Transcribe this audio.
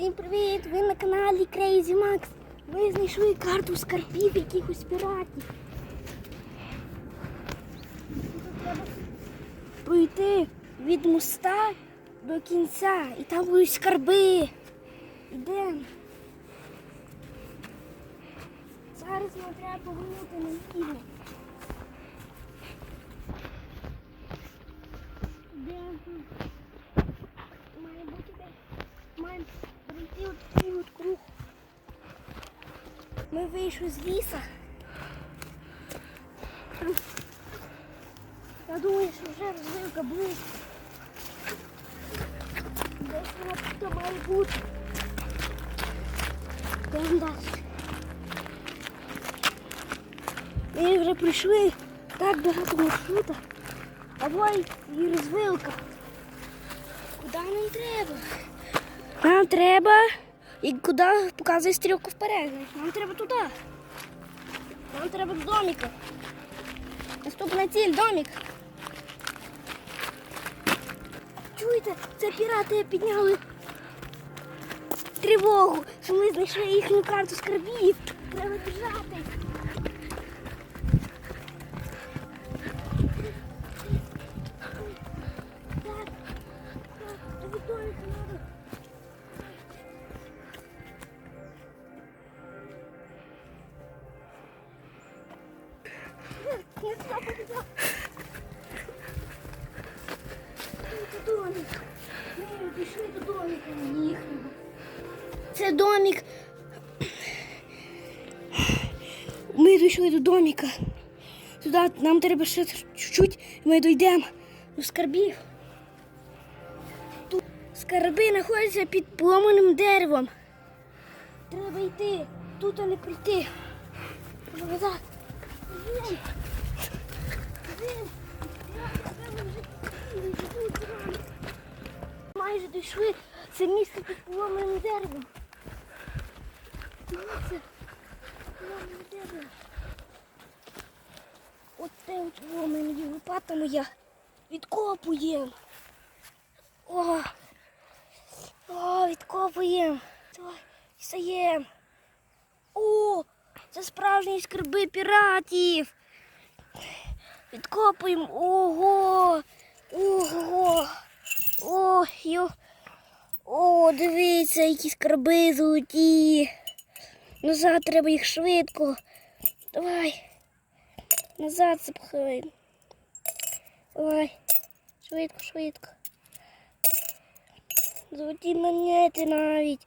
Всім привіт! Ви на каналі Crazy Max. Ми знайшли карту скарбів якихось піратів. Треба пройти від моста до кінця. І там будуть скарби. Ідемо. Зараз нам треба повернути на південь. Ідемо. Має бути десь. Маємо пройти от такий от круг. Ми вийшли з ліса. Я думаю, що вже розвилка близько. Десь вона тут має бути. Йдемо далі. Ми вже прийшли так багато маршрута. А ой, і розвилка. Куди нам треба? Нам треба. І куди показує стрілку вперед. Нам треба туди. Нам треба до домика. Наступна ціль домик. Чуєте, це пірати підняли тривогу, що ми знайшли їхню карту скарбів. Треба біжати. Це домик. Ми дійшли до домика. Туди нам треба ще чуть-чуть, ми дійдемо до скарбів. Тут скарби знаходяться під поломаним деревом. Треба йти, тут а не прийти. Назад. Майже дійшли. Це місце під поломаним деревом. Дивіться. Поломане дерево. От те от поломане лопата моя. Відкопуємо. О, о, відкопуємо. Давай. О, це справжні скарби піратів. Відкопуємо. Ого. Ого. О, йо. О, дивіться, які скарби золоті. Назад треба їх швидко. Давай. Назад запхаємо. Давай. Швидко, швидко. Золоті монети навіть.